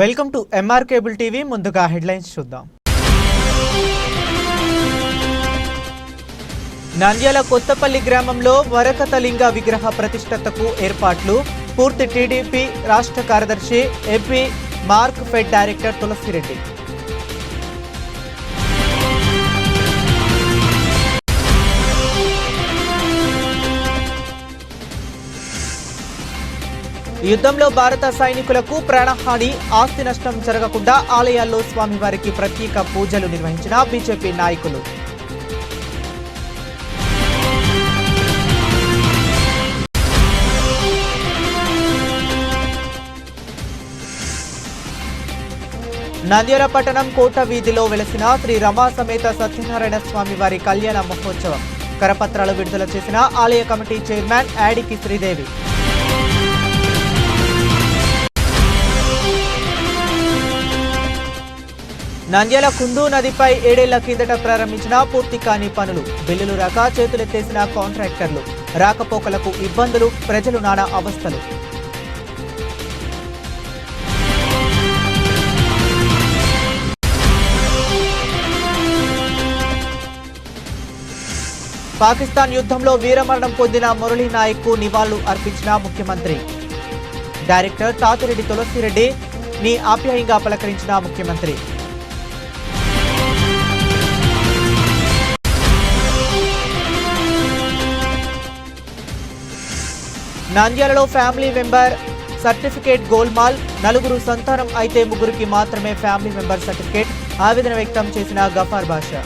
Welcome to MR cable TV ముందుగా headlines చూద్దాం. నంద్యాల కొత్తపల్లి గ్రామంలో వరకతలింగ విగ్రహ ప్రతిష్టతకు ఏర్పాట్లు. పూర్తి టీడీపీ రాష్ట్ర కార్యదర్శి MP mark fed director Tulasi Reddy. యుద్ధంలో భారత సైనికులకు ప్రాణహాని ఆస్తి నష్టం జరగకుండా ఆలయాల్లో స్వామివారికి ప్రత్యేక పూజలు నిర్వహించిన బీజేపీ నాయకులు. నంద్యాల పట్టణం కోట వీధిలో వెలసిన శ్రీ రమా సమేత సత్యనారాయణ స్వామి వారి కళ్యాణ మహోత్సవం. కరపత్రాలు విడుదల చేసిన ఆలయ కమిటీ చైర్మన్ యాడికి శ్రీదేవి. నంద్యాల కుందు నదిపై ఏడేళ్ళ కిందట ప్రారంభించిన పూర్తి కాని పనులు. బిల్లులు రాక చేతులెత్తేసిన కాంట్రాక్టర్లు. రాకపోకలకు ఇబ్బందులు ప్రజలు నానా అవస్థలు. పాకిస్తాన్ యుద్ధంలో వీరమరణం పొందిన మురళీ నాయక్కు నివాళులు అర్పించిన ముఖ్యమంత్రి. డైరెక్టర్ తాతిరెడ్డి తులసిరెడ్డి ని ఆప్యాయంగా పలకరించిన ముఖ్యమంత్రి. నంద్యాలలో ఫ్యామిలీ మెంబర్ సర్టిఫికేట్ గోల్మాల్ నలుగురు సంతానం అయితే ముగ్గురికి మాత్రమే ఫ్యామిలీ మెంబర్ సర్టిఫికేట్ ఆవేదన వ్యక్తం చేసిన గఫార్ బాషా.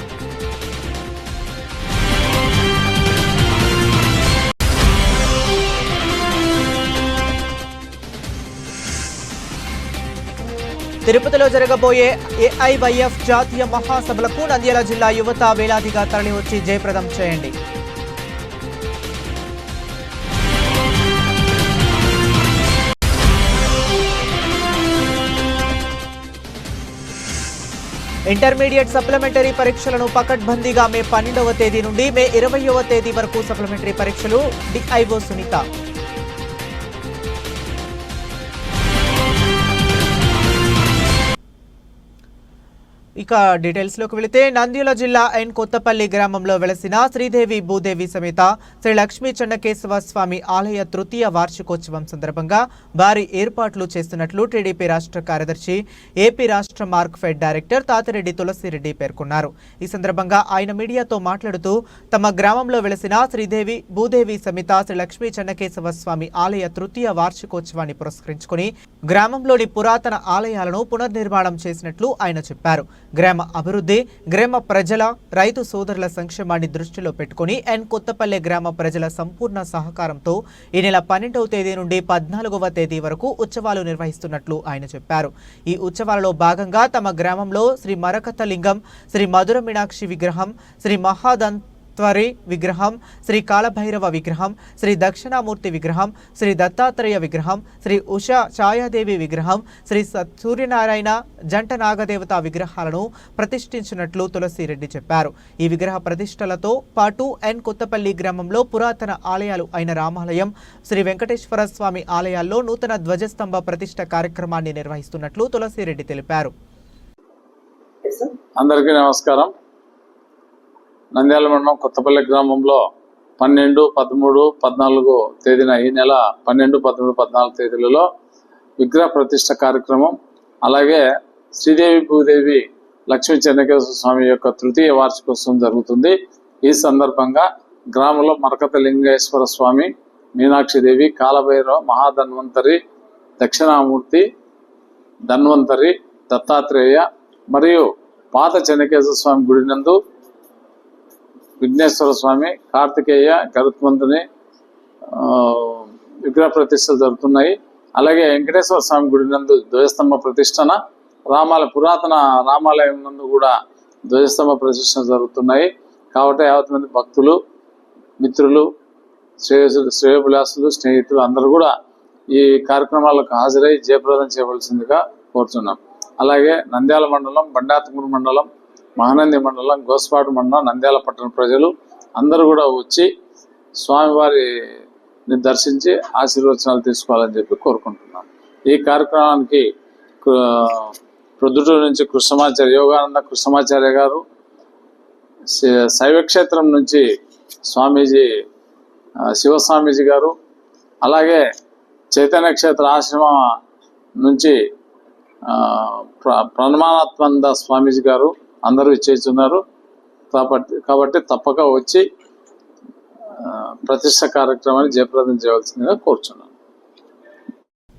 తిరుపతిలో జరగబోయే ఏఐవైఎఫ్ జాతీయ మహాసభలకు నంద్యాల జిల్లా యువత వేలాదిగా తరలివచ్చి జయప్రదం చేయండి. ఇంటర్మీడియట్ సప్లిమెంటరీ పరీక్షలను పకడ్బందీగా మే పన్నెండవ తేదీ నుండి మే ఇరవయవ తేదీ వరకు సప్లిమెంటరీ పరీక్షలు డిఐఓ సునీత. ఇక డీటెయిల్స్లోకి వెళితే నంద్యాల జిల్లా ఎన్ కొత్తపల్లి గ్రామంలో వెలసిన శ్రీదేవి భూదేవి సమేత శ్రీ లక్ష్మీ చెన్నకేశవ స్వామి ఆలయ తృతీయ వార్షికోత్సవం సందర్భంగా భారీ ఏర్పాట్లు చేస్తున్నట్లు టీడీపీ రాష్ట్ర కార్యదర్శి ఏపీ రాష్ట్ర mark fed director Tatireddy Tulasireddy పేర్కొన్నారు. ఈ సందర్భంగా ఆయన మీడియాతో మాట్లాడుతూ తమ గ్రామంలో వెలసిన శ్రీదేవి భూదేవి సమేత శ్రీ లక్ష్మీ చెన్నకేశవ స్వామి ఆలయ తృతీయ వార్షికోత్సవాన్ని పురస్కరించుకుని గ్రామంలోని పురాతన ఆలయాలను పునర్నిర్మాణం చేసినట్లు ఆయన చెప్పారు. గ్రామ అభివృద్ధి గ్రామ ప్రజల రైతు సోదరుల సంక్షేమాన్ని దృష్టిలో పెట్టుకుని ఎన్ కొత్తపల్లె గ్రామ ప్రజల సంపూర్ణ సహకారంతో ఈ నెల పన్నెండవ తేదీ నుండి పద్నాలుగవ తేదీ వరకు ఉత్సవాలు నిర్వహిస్తున్నట్లు ఆయన చెప్పారు. ఈ ఉత్సవాలలో భాగంగా తమ గ్రామంలో శ్రీ మరకథలింగం శ్రీ మధుర మీనాక్షి విగ్రహం శ్రీ మహాదంత త్వరి విగ్రహం శ్రీ కాళభైరవ విగ్రహం శ్రీ దక్షిణామూర్తి విగ్రహం శ్రీ దత్తాత్రేయ విగ్రహం శ్రీ ఉషా ఛాయాదేవి విగ్రహం శ్రీ సత్ సూర్యనారాయణ జంట నాగదేవత విగ్రహాలను ప్రతిష్ఠించినట్లు తులసిరెడ్డి చెప్పారు. ఈ విగ్రహ ప్రతిష్టలతో పాటు ఎన్ కొత్తపల్లి గ్రామంలో పురాతన ఆలయాలు అయిన రామాలయం శ్రీ వెంకటేశ్వర స్వామి ఆలయాల్లో నూతన ధ్వజస్తంభ ప్రతిష్ట కార్యక్రమాన్ని నిర్వహిస్తున్నట్లు తులసిరెడ్డి తెలిపారు. అందరికీ నమస్కారం. నంద్యాల మండలం కొత్తపల్లి గ్రామంలో పన్నెండు పదమూడు పద్నాలుగు తేదీన ఈ నెల పన్నెండు పదమూడు పద్నాలుగు తేదీలలో విగ్రహ ప్రతిష్ట కార్యక్రమం అలాగే శ్రీదేవి భూదేవి లక్ష్మీ చెన్నకేశ్వర స్వామి యొక్క తృతీయ వార్షికోత్సవం జరుగుతుంది. ఈ సందర్భంగా గ్రామంలో మరకత లింగేశ్వర స్వామి మీనాక్షిదేవి కాలభైరవ మహాధన్వంతరి దక్షిణామూర్తి ధన్వంతరి దత్తాత్రేయ మరియు పాత చెన్నకేశ్వర స్వామి గుడి నందు విఘ్నేశ్వర స్వామి కార్తికేయ గరుత్మంతుని విగ్రహ ప్రతిష్టలు జరుగుతున్నాయి. అలాగే వెంకటేశ్వర స్వామి గుడి నందు ధ్వజస్తంభ ప్రతిష్టన రామాల పురాతన రామాలయం నందు కూడా ధ్వజస్తంభ ప్రతిష్టన జరుగుతున్నాయి. కాబట్టి యావత్ మంది భక్తులు మిత్రులు శ్రేయసులు శ్రేయభిలాసులు స్నేహితులు అందరూ కూడా ఈ కార్యక్రమాలకు హాజరై జయప్రదం చేయవలసిందిగా కోరుతున్నాం అలాగే నంద్యాల మండలం బండాతమూరు మండలం మహానంది మండలం గోస్పాటు మండలం నంద్యాల పట్టణ ప్రజలు అందరూ కూడా వచ్చి స్వామివారిని దర్శించి ఆశీర్వచనాలు తీసుకోవాలని చెప్పి కోరుకుంటున్నాను ఈ కార్యక్రమానికి ప్రొద్దుటూరు నుంచి కృష్ణమాచార్య యోగానంద కృష్ణమాచార్య గారు శైవక్షేత్రం నుంచి స్వామీజీ శివస్వామీజీ గారు అలాగే చైతన్య క్షేత్ర ఆశ్రమ నుంచి ప్ర ప్రణమానాత్మంద స్వామీజీ గారు అందరూ ఇచ్చేస్తున్నారు కాబట్టి కాబట్టి తప్పక వచ్చి ప్రతిష్ట కార్యక్రమాన్ని జయప్రదం చేయవలసిందిగా కోరుచున్నాను.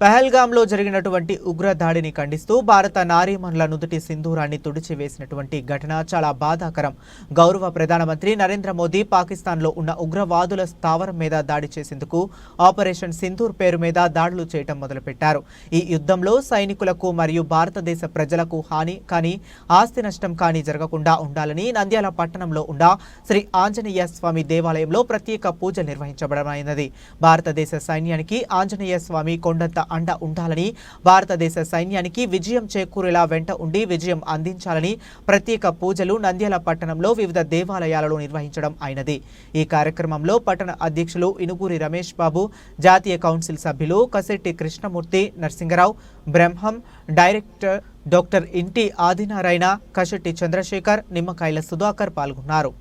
పెహల్గామ్లో జరిగినటువంటి ఉగ్ర దాడిని ఖండిస్తూ భారత నారీమణుల నుదుటి సింధూరాన్ని తుడిచివేసినటువంటి ఘటన చాలా బాధాకరం. గౌరవ ప్రధానమంత్రి నరేంద్ర మోదీ పాకిస్తాన్లో ఉన్న ఉగ్రవాదుల స్థావరం మీద దాడి చేసేందుకు ఆపరేషన్ సింధూర్ పేరు మీద దాడులు చేయటం మొదలుపెట్టారు. ఈ యుద్ధంలో సైనికులకు మరియు భారతదేశ ప్రజలకు హాని కానీ ఆస్తి నష్టం కానీ జరగకుండా ఉండాలని నంద్యాల పట్టణంలో ఉన్న శ్రీ ఆంజనేయ స్వామి దేవాలయంలో ప్రత్యేక పూజ నిర్వహించబడమైనది. భారతదేశ సైన్యానికి ఆంజనేయ స్వామి కొండంత అండ ఉండాలని భారతదేశ సైన్యానికి విజయం చేకూరేలా వెంట ఉండి విజయం అందించాలని ప్రత్యేక పూజలు నంద్యాల పట్టణంలో వివిధ దేవాలయాలలో నిర్వహించడం అయినది. ఈ కార్యక్రమంలో పట్టణ అధ్యక్షులు ఇనుగూరి రమేష్ బాబు జాతీయ కౌన్సిల్ సభ్యులు కసెట్టి కృష్ణమూర్తి నరసింగరావు బ్రహ్మం డైరెక్టర్ డాక్టర్ ఇంటి ఆదినారాయణ కషెట్టి చంద్రశేఖర్ నిమ్మకాయల సుధాకర్ పాల్గొన్నారు.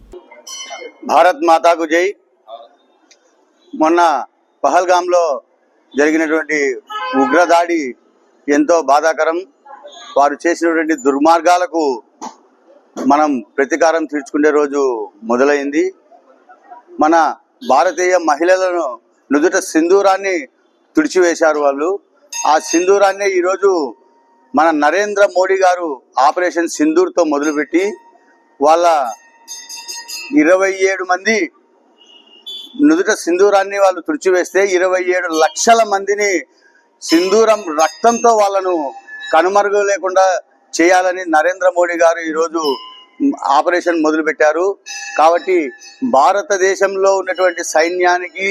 భారత్ మాతాకు జై. మొన్న పహల్గాంలో జరిగినటువంటి ఉగ్రదాడి ఎంతో బాధాకరం. వారు చేసినటువంటి దుర్మార్గాలకు మనం ప్రతీకారం తీర్చుకునే రోజు మొదలైంది. మన భారతీయ మహిళలను నుదుట సింధూరాన్ని తుడిచివేశారు వాళ్ళు. ఆ సింధూరాన్ని ఈరోజు మన నరేంద్ర మోడీ గారు ఆపరేషన్ సింధూర్తో మొదలుపెట్టి వాళ్ళ ఇరవై ఏడు మంది నుదుట సింధూరాన్ని వాళ్ళు తుడిచివేస్తే ఇరవై ఏడు లక్షల మందిని సింధూరం రక్తంతో వాళ్ళను కనుమరుగు లేకుండా చేయాలని నరేంద్ర మోడీ గారు ఈరోజు ఆపరేషన్ మొదలుపెట్టారు. కాబట్టి భారతదేశంలో ఉన్నటువంటి సైన్యానికి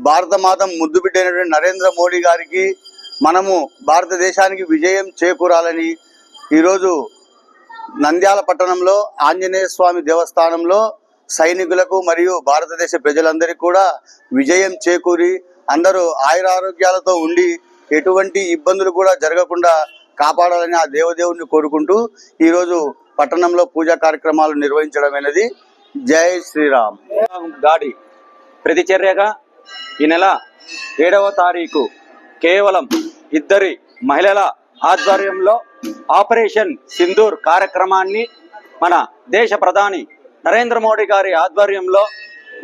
భారత మాత ముద్దు బిడ్డైనటువంటి నరేంద్ర మోడీ గారికి మనము భారతదేశానికి విజయం చేకూరాలని ఈరోజు నంద్యాల పట్టణంలో ఆంజనేయ స్వామి దేవస్థానంలో సైనికులకు మరియు భారతదేశ ప్రజలందరికీ కూడా విజయం చేకూరి అందరూ ఆయురారోగ్యాలతో ఉండి ఎటువంటి ఇబ్బందులు కూడా జరగకుండా కాపాడాలని ఆ దేవదేవుని కోరుకుంటూ ఈరోజు పట్టణంలో పూజా కార్యక్రమాలు నిర్వహించడం అనేది జై శ్రీరామ్. దాడి ప్రతిచర్యగా ఈ నెల ఏడవ తారీఖు కేవలం ఇద్దరి మహిళల ఆధ్వర్యంలో ఆపరేషన్ సింధూర్ కార్యక్రమాన్ని మన దేశ ప్రధాని నరేంద్ర మోడీ గారి ఆధ్వర్యంలో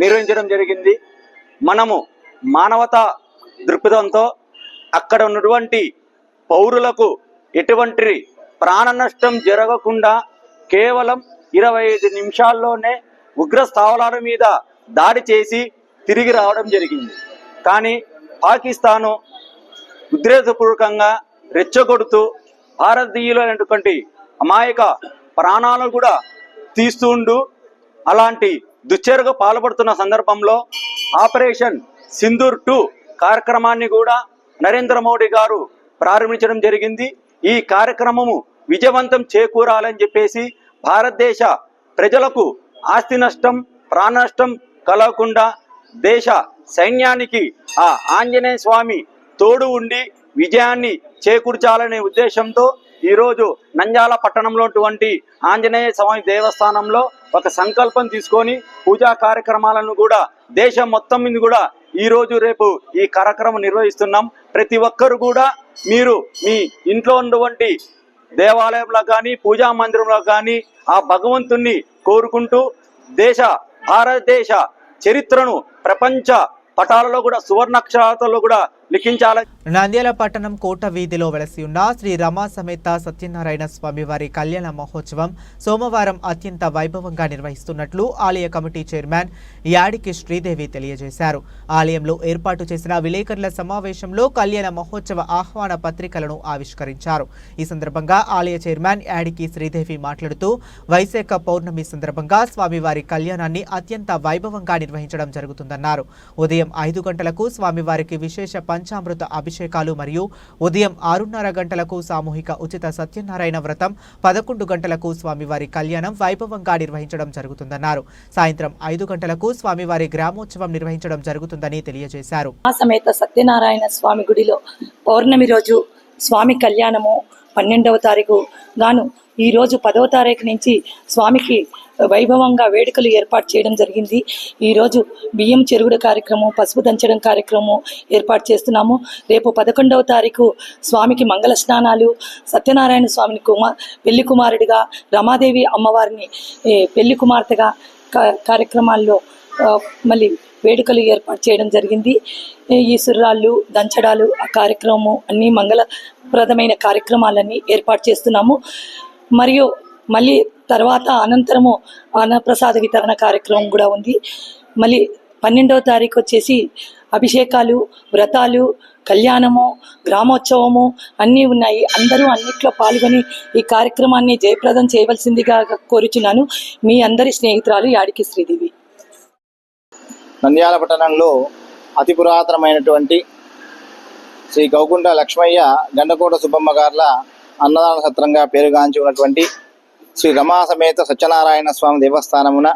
నిర్వహించడం జరిగింది. మనము మానవత దృక్పథంతో అక్కడ ఉన్నటువంటి పౌరులకు ఎటువంటి ప్రాణ నష్టం జరగకుండా కేవలం ఇరవై ఐదు నిమిషాల్లోనే ఉగ్ర స్థావరాల మీద దాడి చేసి తిరిగి రావడం జరిగింది. కానీ పాకిస్తాను ఉద్రేకపూర్వకంగా రెచ్చగొడుతూ భారతీయులైనటువంటి అమాయక ప్రాణాలను కూడా తీస్తుండు. అలాంటి దుశ్చర్యకు పాల్పడుతున్న సందర్భంలో ఆపరేషన్ సింధూర్ టూ కార్యక్రమాన్ని కూడా నరేంద్ర మోడీ గారు ప్రారంభించడం జరిగింది. ఈ కార్యక్రమము విజయవంతం చేకూరాలని చెప్పేసి భారతదేశ ప్రజలకు ఆస్తి నష్టం ప్రాణ నష్టం కలగకుండా దేశ సైన్యానికి ఆ ఆంజనేయ స్వామి తోడు ఉండి విజయాన్ని చేకూర్చాలనే ఉద్దేశంతో ఈరోజు నంజాల పట్టణంలోటువంటి ఆంజనేయ స్వామి దేవస్థానంలో ఒక సంకల్పం తీసుకొని పూజా కార్యక్రమాలను కూడా దేశం మొత్తం మీద కూడా ఈ రోజు రేపు ఈ కార్యక్రమం నిర్వహిస్తున్నాం. ప్రతి ఒక్కరు కూడా మీరు మీ ఇంట్లో ఉన్నటువంటి దేవాలయంలో కానీ పూజా మందిరంలో కానీ ఆ భగవంతుణ్ణి కోరుకుంటూ దేశ భారతదేశ చరిత్రను ప్రపంచ పటాలలో కూడా సువర్ణాక్షరాలతో కూడా లిఖించాలని నంద్యాల పట్టణం కోట వీధిలో వెలసి ఉన్న శ్రీ రమా సమేత సత్యనారాయణ స్వామి వారి కళ్యాణ మహోత్సవం సోమవారం అత్యంత వైభవంగా నిర్వహిస్తున్నట్లు ఆలయ కమిటీ చైర్మన్ యాడికి శ్రీదేవి తెలియజేశారు. ఆలయంలో ఏర్పాటు చేసిన విలేకరుల సమావేశంలో కళ్యాణ మహోత్సవ ఆహ్వాన పత్రికలను ఆవిష్కరించారు. ఈ సందర్భంగా ఆలయ చైర్మన్ యాడికి శ్రీదేవి మాట్లాడుతూ వైశాఖ పౌర్ణమి సందర్భంగా స్వామివారి కళ్యాణాన్ని అత్యంత వైభవంగా నిర్వహించడం జరుగుతుందన్నారు. ఉదయం ఐదు గంటలకు స్వామివారికి విశేష పంచామృత అభిషేకాలు మరియు ఉదయం ఆరున్నర గంటలకు సామూహిక ఉచిత సత్యనారాయణ వ్రతం పదకొండు గంటలకు స్వామివారి కళ్యాణం వైభవంగా నిర్వహించడం జరుగుతుందన్నారు. సాయంత్రం ఐదు గంటలకు స్వామివారి గ్రామోత్సవం నిర్వహించడం జరుగుతుందని తెలియజేశారు. సమేత సత్యనారాయణ స్వామి గుడిలో పౌర్ణమి రోజు స్వామి కళ్యాణము పన్నెండవ తారీఖు గాను ఈరోజు పదవ తారీఖు నుంచి స్వామికి వైభవంగా వేడుకలు ఏర్పాటు చేయడం జరిగింది. ఈరోజు బియ్యం చెరుగుడు కార్యక్రమం పసుపు దంచడం కార్యక్రమం ఏర్పాటు చేస్తున్నాము. రేపు పదకొండవ తారీఖు స్వామికి మంగళ స్నానాలు. సత్యనారాయణ స్వామిని కుమార్ పెళ్ళి కుమారుడిగా రమాదేవి అమ్మవారిని పెళ్ళి కుమార్తెగా కార్యక్రమాల్లో మళ్ళీ వేడుకలు ఏర్పాటు చేయడం జరిగింది. ఈ- సుర్రాళ్ళు దంచడాలు ఆ కార్యక్రమం అన్ని మంగళప్రదమైన కార్యక్రమాలన్నీ ఏర్పాటు చేస్తున్నాము. మరియు మళ్ళీ తర్వాత అనంతరము అన్నప్రసాద వితరణ కార్యక్రమం కూడా ఉంది. మళ్ళీ పన్నెండవ తారీఖు వచ్చేసి అభిషేకాలు వ్రతాలు కళ్యాణము గ్రామోత్సవము అన్నీ ఉన్నాయి. అందరూ అన్నిట్లో పాల్గొని ఈ కార్యక్రమాన్ని జయప్రదం చేయవలసిందిగా కోరుచున్నాను. మీ అందరి స్నేహితురాలు యాడికి శ్రీదేవి. నంద్యాల పట్టణంలో అతి పురాతనమైనటువంటి శ్రీ గౌగుండ లక్ష్మయ్య గండకోట సుబ్బమ్మ గార్ల అన్నదాన సత్రంగా పేరుగాంచి ఉన్నటువంటి శ్రీ రమా సమేత సత్యనారాయణ స్వామి దేవస్థానమున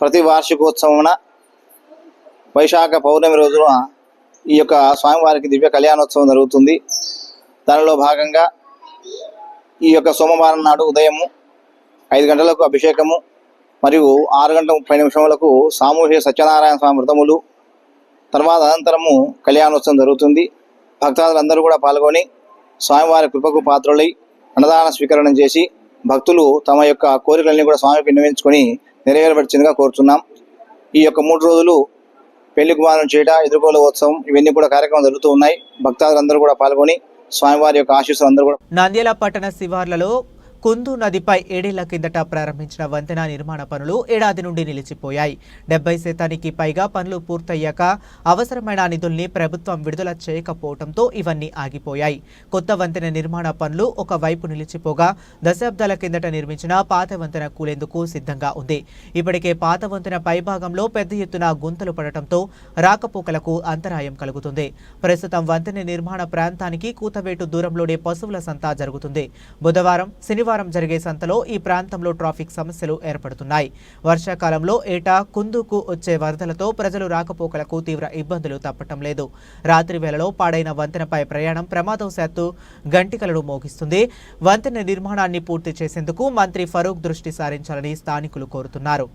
ప్రతి వార్షికోత్సవమున వైశాఖ పౌర్ణమి రోజున ఈ యొక్క స్వామివారికి దివ్య కళ్యాణోత్సవం జరుగుతుంది. దానిలో భాగంగా ఈ యొక్క సోమవారం నాడు ఉదయము ఐదు గంటలకు అభిషేకము మరియు ఆరు గంటల ముప్పై నిమిషములకు సామూహిక సత్యనారాయణ స్వామి వ్రతములు తర్వాత అనంతరము కళ్యాణోత్సవం జరుగుతుంది. భక్తాదులందరూ కూడా పాల్గొని స్వామివారి కృపకు పాత్రులై అన్నదాన స్వీకరణ చేసి భక్తులు తమ యొక్క కోరికలన్నీ కూడా స్వామికి విన్నవించుకొని నెరవేరబడిచిందిగా కోరుతున్నాం. ఈ యొక్క మూడు రోజులు పెళ్ళి కుమారం చేయట ఎదుర్కోల ఉత్సవం ఇవన్నీ కూడా కార్యక్రమాలు జరుగుతూ ఉన్నాయి. భక్తాదులందరూ కూడా పాల్గొని స్వామివారి యొక్క ఆశీస్సులు అందరూ కూడా నంద్యాల పట్టణ శివార్లలో కుందు నదిపై ఏడేళ్ళ కిందట ప్రారంభించిన వంతెన నిర్మాణ పనులు ఏడాది నుండి నిలిచిపోయాయి. డెబ్బై శాతానికి పైగా పనులు పూర్తయ్యాక అవసరమైన నిధుల్ని ప్రభుత్వం విడుదల చేయకపోవడంతో ఇవన్నీ ఆగిపోయాయి. కొత్త వంతెన నిర్మాణ పనులు ఒకవైపు నిలిచిపోగా దశాబ్దాల కిందట నిర్మించిన పాత వంతెన కూలేందుకు సిద్ధంగా ఉంది. ఇప్పటికే పాత వంతెన పైభాగంలో పెద్ద ఎత్తున గుంతలు పడటంతో రాకపోకలకు అంతరాయం కలుగుతుంది. ప్రస్తుతం వంతెన నిర్మాణ ప్రాంతానికి కూతవేటు దూరంలోనే పశువుల సంతా జరుగుతుంది. బుధవారం శనివారం జరిగే సంతలో ఈ ప్రాంతంలో ట్రాఫిక్ సమస్యలు ఏర్పడుతున్నాయి. వర్షాకాలంలో ఏటా కుందుకు వచ్చే వరదలతో ప్రజలు రాకపోకలకు తీవ్ర ఇబ్బందులు తప్పటం లేదు. రాత్రి వేళలో పాడైన వంతెనపై ప్రయాణం ప్రమాదవశాత్తు గంటికలను మోగిస్తుంది. వంతెన నిర్మాణాన్ని పూర్తి చేసేందుకు మంత్రి ఫరూక్ దృష్టి సారించాలని స్థానికులు కోరుతున్నారు.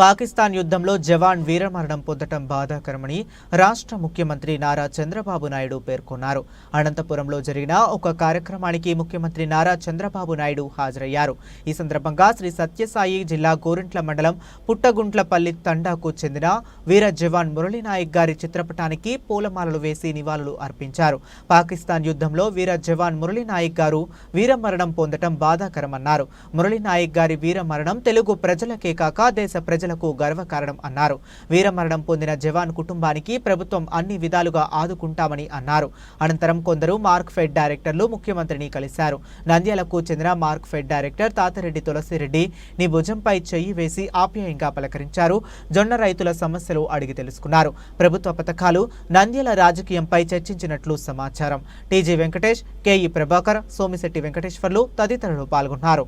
పాకిస్తాన్ యుద్ధంలో జవాన్ వీరమరణం పొందటం బాధాకరమని రాష్ట్ర ముఖ్యమంత్రి నారా చంద్రబాబు నాయుడు పేర్కొన్నారు. అనంతపురంలో జరిగిన ఒక కార్యక్రమానికి ముఖ్యమంత్రి నారా చంద్రబాబు నాయుడు హాజరయ్యారు. ఈ సందర్భంగా శ్రీ సత్యసాయి జిల్లా గోరింట్ల మండలం పుట్టగుంట్లపల్లి తండాకు చెందిన వీర జవాన్ మురళీనాయక్ గారి చిత్రపటానికి పూలమాలలు వేసి నివాళులు అర్పించారు. పాకిస్తాన్ యుద్ధంలో వీర జవాన్ మురళీనాయక్ గారు వీరమరణం పొందటం బాధాకరమన్నారు. మురళీనాయక్ గారి వీరమరణం తెలుగు ప్రజలకే కాక దేశ ప్రజలకు గర్వకారణం అన్నారు. వీరమరణం పొందిన జవాన్ కుటుంబానికి ప్రభుత్వం అన్ని విధాలుగా ఆదుకుంటామని అన్నారు. అనంతరం కొందరు మార్క్ ఫెడ్ డైరెక్టర్లు ముఖ్యమంత్రిని కలిశారు. నంద్యాలకు చెందిన mark fed director Tatireddy Tulasireddy నీ భుజంపై చెయ్యి వేసి ఆప్యాయంగా పలకరించారు. జొన్న రైతుల సమస్యలు అడిగి తెలుసుకున్నారు. ప్రభుత్వ పథకాలు నంద్యాల రాజకీయంపై చర్చించినట్లు సమాచారం. టీజీ వెంకటేష్ కేఈ ప్రభాకర్ సోమిశెట్టి వెంకటేశ్వర్లు తదితరులు పాల్గొన్నారు.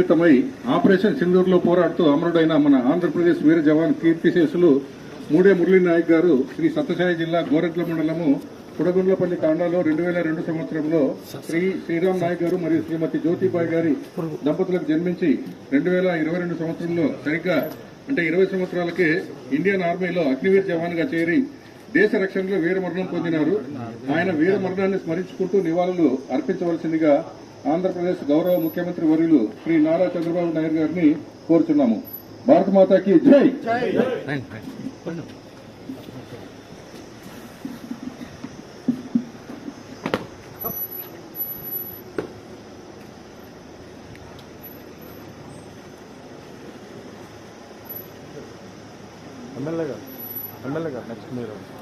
విస్తృతమై ఆపరేషన్ సింధూర్లో పోరాడుతూ అమరుడైన మన ఆంధ్రప్రదేశ్ వీర జవాన్ కీర్తిశేషులు మూడే మురళీ నాయక్ గారు శ్రీ సత్యసాయి జిల్లా గోరెట్ల మండలము కుడగుండ్లపల్లి తాండాలో రెండు వేల రెండు సంవత్సరంలో శ్రీ శ్రీరామ్ నాయక్ గారు మరియు శ్రీమతి జ్యోతిబాయి గారి దంపతులకు జన్మించి రెండు వేల ఇరవై రెండు సంవత్సరంలో సరిగ్గా అంటే ఇరవై సంవత్సరాలకే ఇండియన్ ఆర్మీలో అగ్నివీర్ జవాన్గా చేరి దేశ రక్షణలో వీరమరణం పొందినారు. ఆయన వీరమరణాన్ని స్మరించుకుంటూ నివాళులు అర్పించవలసిందిగా ఆంధ్రప్రదేశ్ గౌరవ ముఖ్యమంత్రి వర్యులు శ్రీ నారా చంద్రబాబు నాయుడు గారిని కోరుచున్నాము. భారత మాతాకి జై! మీరు.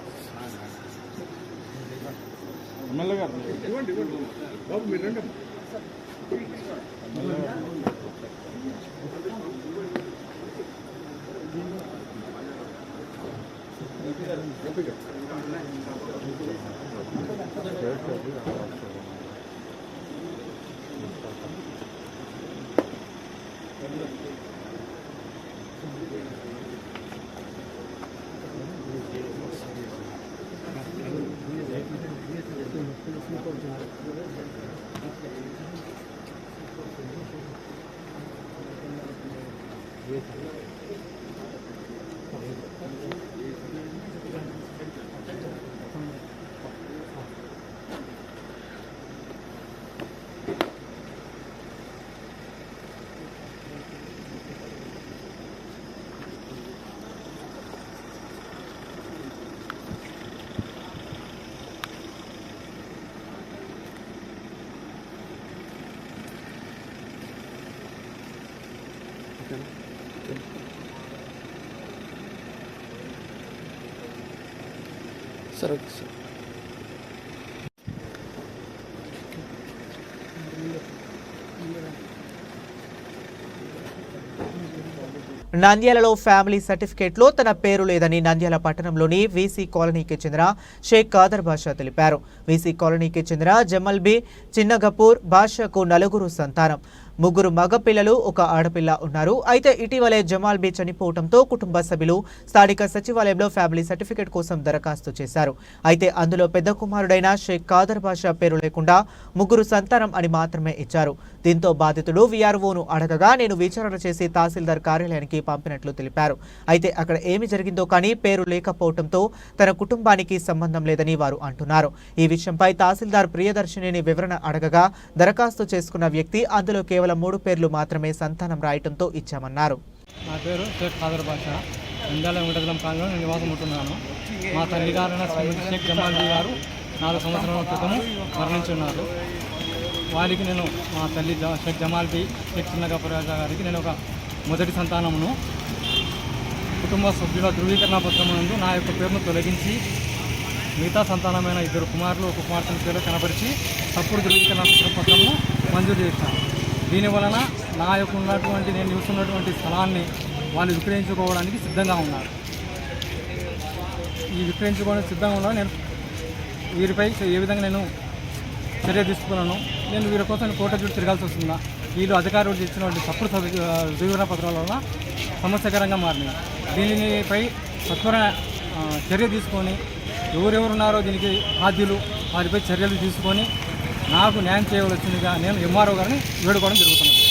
నంద్యాలలో ఫ్యామిలీ సర్టిఫికేట్లో తన పేరు లేదని నంద్యాల పట్టణంలోని వీసీ కాలనీకి చెందిన షేక్ కాదర్ బాషా తెలిపారు. వీసీ కాలనీకి చెందిన జమల్బీ చిన్నగపూర్ బాషాకు నలుగురు సంతానం. ముగ్గురు మగపిల్లలు ఒక ఆడపిల్ల ఉన్నారు. అయితే ఇటీవలే జమాల్ బీ చనిపోవడంతో కుటుంబ సభ్యులు స్థానిక సచివాలయంలో ఫ్యామిలీ సర్టిఫికేట్ కోసం దరఖాస్తు చేశారు. అయితే అందులో పెద్ద కుమారుడైన షేక్ కాదర్ బాషా పేరు లేకుండా ముగ్గురు సంతానం అని మాత్రమే ఇచ్చారు. దీంతో బాధితుడు వీఆర్ఓను అడగగా నేను విచారణ చేసి తహసీల్దార్ కార్యాలయానికి పంపినట్లు తెలిపారు. అయితే అక్కడ ఏమి జరిగిందో కానీ పేరు లేకపోవడంతో తన కుటుంబానికి సంబంధం లేదని వారు అంటున్నారు. ఈ విషయంపై తహసీల్దార్ ప్రియదర్శినిని వివరణ అడగగా దరఖాస్తు చేసుకున్న వ్యక్తి అందులో కేవలం మూడు పేర్లు మాత్రమే సంతానం రాయటంతో ఇచ్చామన్నారు. నా పేరు షేక్ ఖాదర్ బాషా ఇందాల వెంకటగలం కాలంలో నేను నివాసం ఉంటున్నాను. మా తల్లి గారు షేక్ జమాల్జీ గారు నాలుగు సంవత్సరాల క్రితం మరణించున్నారు. వారికి నేను మా తల్లి షేక్ జమాల్జీ షేక్ చిన్నగపరాజా గారికి నేను ఒక మొదటి సంతానమును. కుటుంబ సభ్యుల ధృవీకరణ పత్రం నందు నా యొక్క పేరును తొలగించి మిగతా సంతానమైన ఇద్దరు కుమారులు ఒక కుమార్తెను పేరు కనపరిచి తప్పుడు ధృవీకరణ పత్ర పత్రము మంజూరు చేశాను. దీని వలన నా యొక్క ఉన్నటువంటి నేను నివసిస్తున్నటువంటి స్థలాన్ని వాళ్ళు విక్రయించుకోవడానికి సిద్ధంగా ఉన్నారు. ఈ విక్రయించుకోవడానికి సిద్ధంగా ఉన్నా నేను వీరిపై ఏ విధంగా నేను చర్య తీసుకున్నాను నేను వీరి కోసం కోట చుట్టూ తిరగాల్సి వస్తుందా వీళ్ళు అధికారులు ఇచ్చినటువంటి తప్పుడు సభ- ధృవీకరణ పత్రాల వలన సమస్యకరంగా మారినాయి. దీనిపై సత్వర చర్య తీసుకొని ఎవరెవరున్నారో దీనికి బాధ్యులు వారిపై చర్యలు తీసుకొని నాకు న్యాయం చేయవలసిందిగా నేను ఎంఆర్ఓ గారిని వేడుకోవడం జరుగుతున్నది.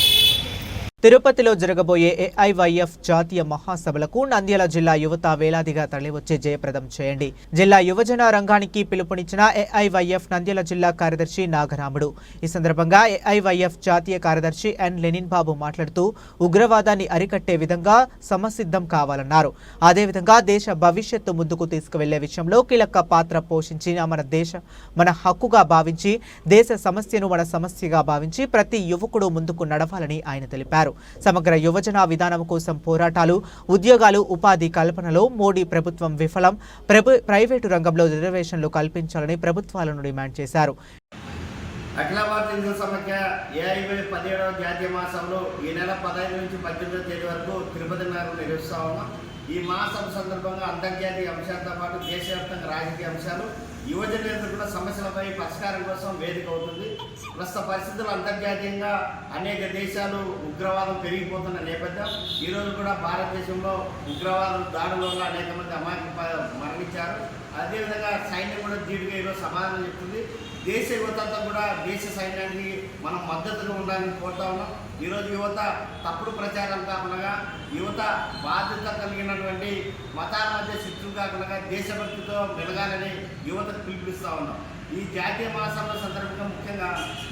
తిరుపతిలో జరగబోయే ఏఐవైఎఫ్ జాతీయ మహాసభలకు నంద్యాల జిల్లా యువత వేలాదిగా తరలివచ్చే జయప్రదం చేయండి. జిల్లా యువజన రంగానికి పిలుపునిచ్చిన ఏఐవైఎఫ్ నంద్యాల జిల్లా కార్యదర్శి నాగరాముడు. ఈ సందర్భంగా ఏఐవైఎఫ్ జాతీయ కార్యదర్శి ఎన్ లెనిన్ బాబు మాట్లాడుతూ ఉగ్రవాదాన్ని అరికట్టే విధంగా సమసిద్ధం కావాలన్నారు. అదేవిధంగా దేశ భవిష్యత్తు ముందుకు తీసుకువెళ్ళే విషయంలో కీలక పాత్ర పోషించిన మన దేశ మన హక్కుగా భావించి దేశ సమస్యను మన సమస్యగా భావించి ప్రతి యువకుడు ముందుకు నడవాలని ఆయన తెలిపారు. సమగ్ర యువజన విధానం కోసం పోరాటాలు ఉద్యోగాలు ఉపాధి కల్పనలో మోడీ ప్రభుత్వం విఫలం. ప్రభు ప్రైవేటు రంగంలో రిజర్వేషన్లు కల్పించాలని ప్రభుత్వాలను డిమాండ్ చేశారు. అఖిల భారత హిందూ సమాఖ్య ఏఐవై పదిహేడవ జాతీయ మాసంలో ఈ నెల పదహైదు నుంచి పద్దెనిమిదవ తేదీ వరకు తిరుపతి నగరం నిర్వహిస్తా ఉన్నాం. ఈ మాసం సందర్భంగా అంతర్జాతీయ అంశాలతో పాటు దేశవ్యాప్తంగా రాజకీయ అంశాలు యువజన కూడా సమస్యలపై పరిష్కారం కోసం వేదిక అవుతుంది. ప్రస్తుత పరిస్థితులు అంతర్జాతీయంగా అనేక దేశాలు ఉగ్రవాదం పెరిగిపోతున్న నేపథ్యం. ఈరోజు కూడా భారతదేశంలో ఉగ్రవాదం దాడుల వల్ల అనేక మంది అమాయక మరణించారు. అదేవిధంగా సైన్యం కూడా ధీటుగా ఈరోజు సమాధానం చెప్తుంది. దేశ యువతంతా కూడా దేశ సైన్యానికి మనం మద్దతుగా ఉండాలని కోరుతా ఉన్నాం. ఈరోజు యువత తప్పుడు ప్రచారం కాకుండా యువత బాధ్యత కలిగినటువంటి మతాల మధ్య శత్రువు కాకుండా దేశభక్తితో మెలగాలని యువతకు పిలిపిస్తూ ఉన్నాం. ఈ జాతీయ మాసంలో సందర్భంగా ముఖ్యంగా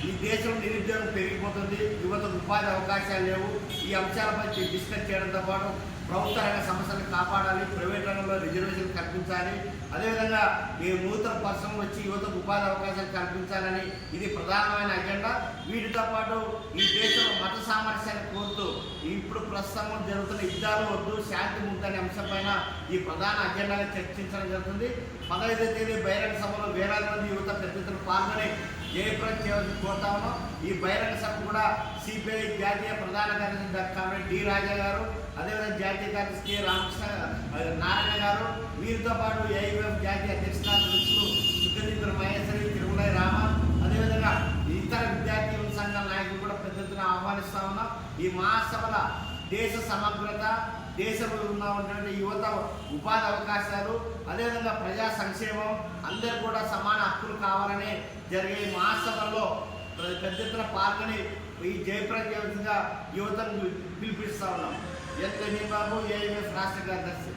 ఈ దేశం నిరుద్యోగం పెరిగిపోతుంది. యువతకు ఉపాధి అవకాశాలు లేవు. ఈ అంశాలపై డిస్కస్ చేయడంతో పాటు ప్రభుత్వ రంగ సంస్థలను కాపాడాలి ప్రైవేట్ రంగంలో రిజర్వేషన్ కల్పించాలి. అదేవిధంగా ఈ నూతన పరిశ్రమలు వచ్చి యువతకు ఉపాధి అవకాశాలు కల్పించాలని ఇది ప్రధానమైన అజెండా. వీటితో పాటు ఈ దేశంలో మత సామరస్యాన్ని కోరుతూ ఇప్పుడు ప్రస్తుతం జరుగుతున్న యుద్ధాలు వద్దు శాంతి ముందనే అనే అంశంపైన ఈ ప్రధాన అజెండాగా చర్చించడం జరుగుతుంది. పదహైదో తేదీ బహిరంగ సభలో వేలాది మంది యువత పెద్ద పాల్గొని జయప్రదం చేయవలసి కోరుతా ఉన్నాం ఈ బహిరంగ సభ కూడా సిపిఐ జాతీయ ప్రధాన కార్యదర్శి డాక్టర్ డి రాజా గారు అదేవిధంగా జాతీయ కార్యదర్శి కె రామకృష్ణ నారాయణ గారు వీరితో పాటు ఏఐఎఫ్ జాతీయ అధ్యక్షులు సుఖదీపుర మహేశ్వరి తిరుమల రామ అదేవిధంగా ఇతర విద్యార్థి యువత సంఘాల నాయకులు కూడా పెద్ద ఎత్తున ఆహ్వానిస్తా ఉన్నాం. ఈ మహాసభల దేశ సమగ్రత దేశంలో ఉన్నటువంటి యువత ఉపాధి అవకాశాలు అదేవిధంగా ప్రజా సంక్షేమం అందరు కూడా సమాన హక్కులు కావాలని జరిగే ఈ మహాసభల్లో పెద్ద ఎత్తున పాల్గొని ఈ జయప్రదంగా యువతను పిలిపిస్తూ ఉన్నాం. ఎస్ బాబు ఏఎంఎస్ రాష్ట్ర కార్యదర్శి.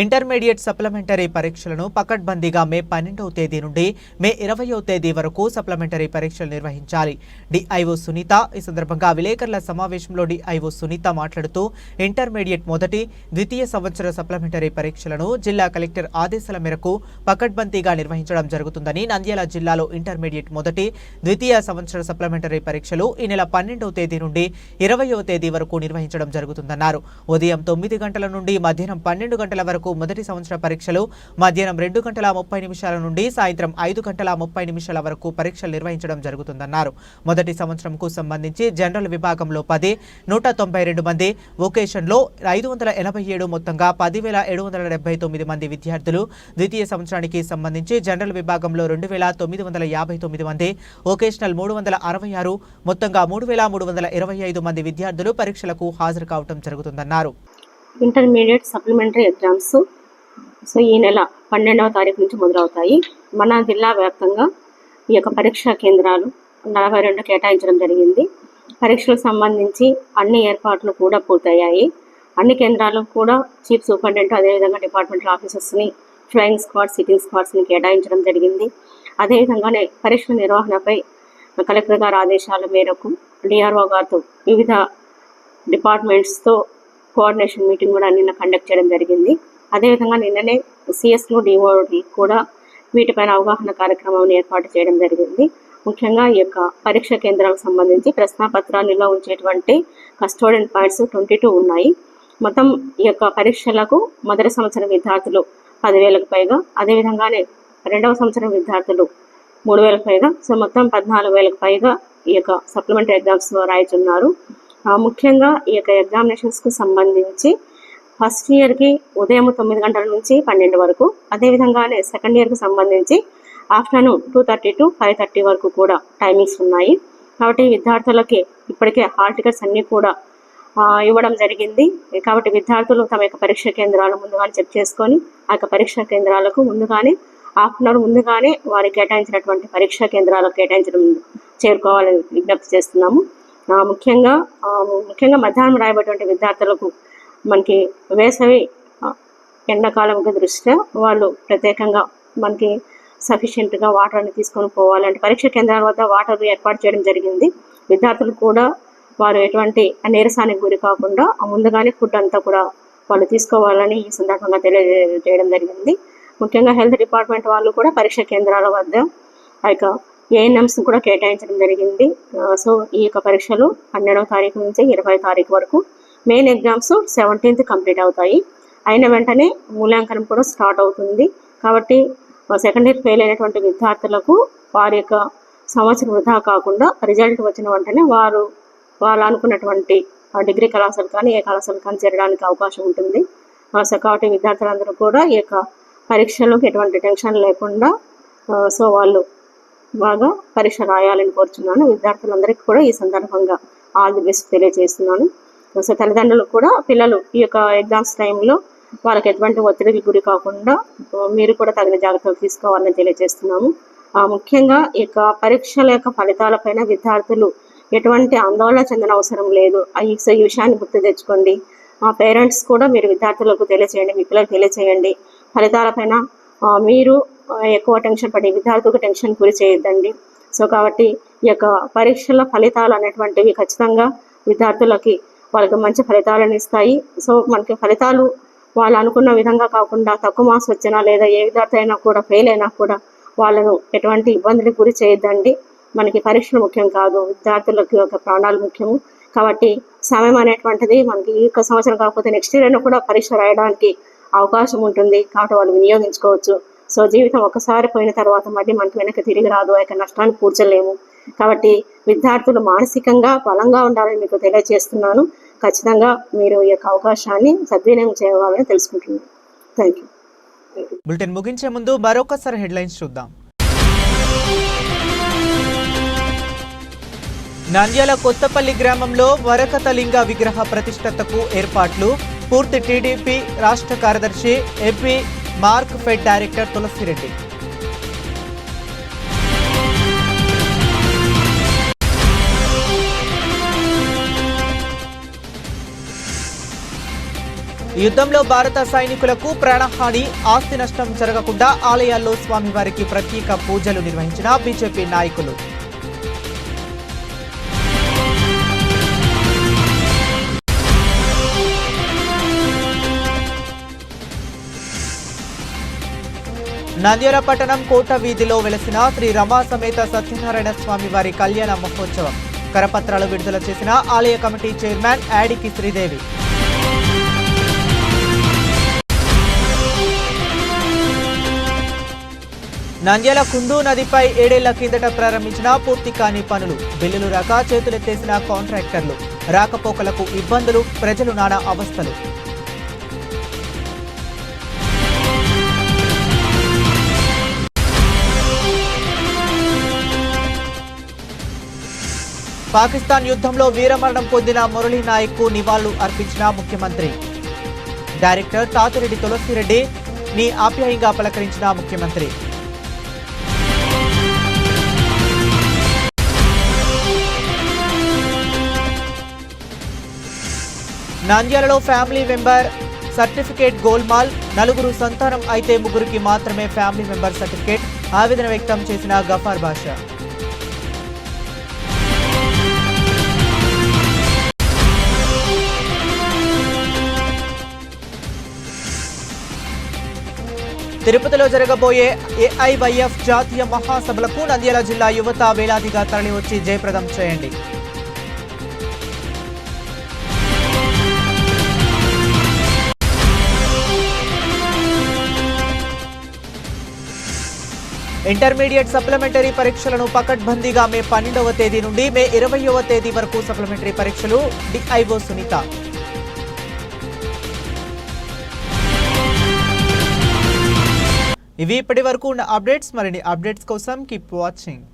ఇంటర్మీడియట్ సప్లిమెంటరీ పరీక్షలను పకడ్బందీగా మే పన్నెండవ తేదీ నుండి మే ఇరవయో తేదీ వరకు సప్లిమెంటరీ పరీక్షలు నిర్వహించాలి. డిఐఓ సునీత ఈ సందర్భంగా విలేకరుల సమావేశంలో డిఐఓ సునీత మాట్లాడుతూ ఇంటర్మీడియట్ మొదటి ద్వితీయ సంవత్సర సప్లిమెంటరీ పరీక్షలను జిల్లా కలెక్టర్ ఆదేశాల మేరకు పకడ్బందీగా నిర్వహించడం జరుగుతుందని నంద్యాల జిల్లాలో ఇంటర్మీడియట్ మొదటి ద్వితీయ సంవత్సర సప్లిమెంటరీ పరీక్షలు ఈ నెల పన్నెండవ తేదీ నుండి ఇరవయో తేదీ వరకు నిర్వహించడం జరుగుతుందన్నారు. ఉదయం తొమ్మిది గంటల నుండి మధ్యాహ్నం పన్నెండు గంటల వరకు మొదటి సంవత్సర పరీక్షలు. మధ్యాహ్నం రెండు గంటల ముప్పై నిమిషాల నుండి సాయంత్రం ఐదు గంటల ముప్పై నిమిషాల వరకు పరీక్షలు నిర్వహించడం జరుగుతుందన్నారు. మొదటి సంవత్సరంకు సంబంధించి జనరల్ విభాగంలో పది నూట తొంభై రెండు మంది వొకేషన్లో ఐదు వందల ఎనభై ఏడు మొత్తంగా పదివేల ఏడు వందల డెబ్బై తొమ్మిది మంది విద్యార్థులు. ద్వితీయ సంవత్సరానికి సంబంధించి జనరల్ విభాగంలో రెండు వేల తొమ్మిది వందల యాభై తొమ్మిది మంది వొకేషనల్ మూడు వందల అరవై ఆరు మొత్తంగా మూడు వేల మూడు వందల ఇరవై ఐదు మంది విద్యార్థులు పరీక్షలకు హాజరు కావడం జరుగుతుందన్నారు. Intermediate supplementary exams. సో ఈ నెల పన్నెండవ తారీఖు నుంచి మొదలవుతాయి. మన జిల్లా వ్యాప్తంగా ఈ యొక్క పరీక్షా కేంద్రాలు నలభై రెండు కేటాయించడం జరిగింది. పరీక్షలకు సంబంధించి అన్ని ఏర్పాట్లు కూడా పూర్తయ్యాయి. అన్ని కేంద్రాలు కూడా చీఫ్ సూపరింటెండెంట్ అదేవిధంగా డిపార్ట్మెంటల్ ఆఫీసర్స్ని ఫ్లయింగ్ స్క్వాడ్ సిట్టింగ్ స్క్వాడ్స్ని కేటాయించడం జరిగింది. అదేవిధంగానే పరీక్షల నిర్వహణపై కలెక్టర్ గారి ఆదేశాల మేరకు డిఆర్ఓ గారితో వివిధ డిపార్ట్మెంట్స్తో కోఆర్డినేషన్ మీటింగ్ కూడా నిన్న కండక్ట్ చేయడం జరిగింది. అదేవిధంగా నిన్ననే సిఎస్లు డిఓ కూడా వీటిపైన అవగాహన కార్యక్రమం ఏర్పాటు చేయడం జరిగింది. ముఖ్యంగా ఈ యొక్క పరీక్ష కేంద్రాలకు సంబంధించి ప్రశ్నాపత్రాలలో ఉంచేటువంటి కస్టోడియన్ పాయింట్స్ ట్వంటీ టూ ఉన్నాయి. మొత్తం ఈ యొక్క పరీక్షలకు మొదటి సంవత్సరం విద్యార్థులు పదివేలకు పైగా అదేవిధంగానే రెండవ సంవత్సరం విద్యార్థులు మూడు వేలకు పైగా సో మొత్తం పద్నాలుగు వేలకు పైగా ఈ యొక్క సప్లిమెంటరీ ఎగ్జామ్స్ రాయిచున్నారు. ముఖ్యంగా ఈ యొక్క ఎగ్జామినేషన్స్కు సంబంధించి ఫస్ట్ ఇయర్కి ఉదయం తొమ్మిది గంటల నుంచి పన్నెండు వరకు అదేవిధంగానే సెకండ్ ఇయర్కి సంబంధించి afternoon two thirty to five thirty వరకు కూడా టైమింగ్స్ ఉన్నాయి. కాబట్టి విద్యార్థులకి ఇప్పటికే హాల్ టికెట్స్ అన్నీ కూడా ఇవ్వడం జరిగింది. కాబట్టి విద్యార్థులు తమ యొక్క పరీక్ష కేంద్రాలు ముందుగానే చెక్ చేసుకొని ఆ యొక్క పరీక్షా కేంద్రాలకు ముందుగానే హాఫ్ అన్ అవర్ ముందుగానే వారికి కేటాయించినటువంటి పరీక్షా కేంద్రాలకు కేటాయించడం చేరుకోవాలని విజ్ఞప్తి చేస్తున్నాము. ముఖ్యంగా ముఖ్యంగా మధ్యాహ్నం రాయబడినటువంటి విద్యార్థులకు మనకి వేసవి ఎండాకాలంకి ఎండాకాలం దృష్ట్యా వాళ్ళు ప్రత్యేకంగా మనకి సఫిషియెంట్గా వాటర్ని తీసుకొని పోవాలంటే పరీక్ష కేంద్రాల వద్ద వాటర్ ఏర్పాటు చేయడం జరిగింది. విద్యార్థులు కూడా వారు ఎటువంటి నీరసానికి గురి కాకుండా ముందుగానే ఫుడ్ అంతా కూడా వాళ్ళు తీసుకోవాలని ఈ సందర్భంగా తెలియజేయడం జరిగింది. ముఖ్యంగా హెల్త్ డిపార్ట్మెంట్ వాళ్ళు కూడా పరీక్ష కేంద్రాల వద్ద ఆ ఏఎన్ఎంస్ని ఏఎన్ఎంస్ కూడా కేటాయించడం జరిగింది. సో ఈ యొక్క పరీక్షలు పన్నెండవ తారీఖు నుంచి ఇరవై తారీఖు వరకు మెయిన్ ఎగ్జామ్స్ సెవెంటీన్త్ కంప్లీట్ అవుతాయి. అయిన వెంటనే మూల్యాంకనం కూడా స్టార్ట్ అవుతుంది. కాబట్టి సెకండ్ ఇయర్ ఫెయిల్ అయినటువంటి విద్యార్థులకు వారి యొక్క సంవత్సరం వృధా కాకుండా రిజల్ట్ వచ్చిన వెంటనే వారు వాళ్ళు అనుకున్నటువంటి ఆ డిగ్రీ కళాశాల కానీ ఏ కళాశాల కానీ చేరడానికి అవకాశం ఉంటుంది. సో కాబట్టి విద్యార్థులందరూ కూడా ఈ యొక్క పరీక్షలకు ఎటువంటి టెన్షన్ లేకుండా సో వాళ్ళు బాగా పరీక్ష రాయాలని కోరుచున్నాను. విద్యార్థులందరికీ కూడా ఈ సందర్భంగా ఆల్ ది బెస్ట్ తెలియజేస్తున్నాను. సో తల్లిదండ్రులు కూడా పిల్లలు ఈ యొక్క ఎగ్జామ్స్ టైంలో వాళ్ళకి ఎటువంటి ఒత్తిడికి గురి కాకుండా మీరు కూడా తగిన జాగ్రత్తలు తీసుకోవాలని తెలియజేస్తున్నాము. ముఖ్యంగా ఈ యొక్క పరీక్షల యొక్క ఫలితాలపైన విద్యార్థులు ఎటువంటి ఆందోళన చెందిన అవసరం లేదు. ఈ సో ఈ విషయాన్ని గుర్తు తెచ్చుకోండి. మా పేరెంట్స్ కూడా మీరు విద్యార్థులకు తెలియచేయండి మీ పిల్లలకు తెలియచేయండి. ఫలితాలపైన మీరు ఎక్కువ టెన్షన్ పడి విద్యార్థులకు టెన్షన్ గురి చేయొద్దండి. సో కాబట్టి ఈ యొక్క పరీక్షల ఫలితాలు అనేటువంటివి ఖచ్చితంగా విద్యార్థులకి వాళ్ళకి మంచి ఫలితాలను ఇస్తాయి. సో మనకి ఫలితాలు వాళ్ళు అనుకున్న విధంగా కాకుండా తక్కువ మార్క్స్ వచ్చినా లేదా ఏ విద్యార్థి అయినా కూడా ఫెయిల్ అయినా కూడా వాళ్ళను ఎటువంటి ఇబ్బందులకు గురి చేయొద్దండి. మనకి పరీక్షలు ముఖ్యం కాదు విద్యార్థులకు యొక్క ప్రాణాలు ముఖ్యము. కాబట్టి సమయం అనేటువంటిది మనకి ఈ యొక్క సంవత్సరం కాకపోతే నెక్స్ట్ ఇయర్ అయినా కూడా పరీక్ష రాయడానికి అవకాశం ఉంటుంది. కాబట్టి వాళ్ళు వినియోగించుకోవచ్చు. సో జీవితం ఒకసారి పోయిన తర్వాత మళ్ళీ మనకి వెనక్కి తిరిగి రాదు ఆ యొక్క నష్టాన్ని పూడ్చలేము. కాబట్టి విద్యార్థులు మానసికంగా బలంగా ఉండాలని మీకు తెలియజేస్తున్నాను. ఖచ్చితంగా మీరు ఈ యొక్క అవకాశాన్ని సద్వినియోగం చేయవాలని తెలుసుకుంటున్నాను. థ్యాంక్ యూ బులెటిన్ ముగించే ముందు మరొకసారి హెడ్లైన్స్ చూద్దాం. నంద్యాల కొత్తపల్లి గ్రామంలో వరకతలింగ విగ్రహ ప్రతిష్టతకు ఏర్పాట్లు. పూర్తి టీడీపీ రాష్ట్ర కార్యదర్శి MP mark fed director Tulasi Reddy యుద్ధంలో భారత సైనికులకు ప్రాణహాని ఆస్తి నష్టం జరగకుండా ఆలయాల్లో స్వామివారికి ప్రత్యేక పూజలు నిర్వహించిన బీజేపీ నాయకులు. నంద్యాల పట్టణం కోట వీధిలో వెలసిన శ్రీ రమా సమేత సత్యనారాయణ స్వామి వారి కళ్యాణ మహోత్సవం. కరపత్రాలు విడుదల చేసిన ఆలయ కమిటీ చైర్మన్ యాడికి శ్రీదేవి. నంద్యాల కుందు నదిపై ఏడేళ్ళ కిందట ప్రారంభించిన పూర్తి కాని పనులు. బిల్లులు రాక చేతులెత్తేసిన కాంట్రాక్టర్లు. రాకపోకలకు ఇబ్బందులు ప్రజలు నానా అవస్థలు. పాకిస్తాన్ యుద్ధంలో వీరమరణం పొందిన మురళీ నాయక్కు నివాళులు అర్పించిన ముఖ్యమంత్రి. డైరెక్టర్ తాతిరెడ్డి తులసిరెడ్డి ని ఆప్యాయంగా పలకరించిన ముఖ్యమంత్రి. నంద్యాలలో ఫ్యామిలీ మెంబర్ సర్టిఫికేట్ గోల్మాల్ నలుగురు సంతానం అయితే ముగ్గురికి మాత్రమే ఫ్యామిలీ మెంబర్ సర్టిఫికేట్ ఆవేదన వ్యక్తం చేసిన గఫార్ బాషా తిరుపతిలో జరగబోయే ఏఐవైఎఫ్ జాతీయ మహాసభలకు నంద్యాల జిల్లా యువత వేలాదిగా తరలివచ్చి జయప్రదం చేయండి. ఇంటర్మీడియట్ సప్లిమెంటరీ పరీక్షలను పకడ్బందీగా మే పన్నెండవ తేదీ నుండి మే ఇరవయవ తేదీ వరకు సప్లిమెంటరీ పరీక్షలు డిఐఓ సునీత. ఇవి ఇప్పటి వరకు ఉన్న అప్డేట్స్. మరిన్ని అప్డేట్స్ కోసం కీప్ వాచింగ్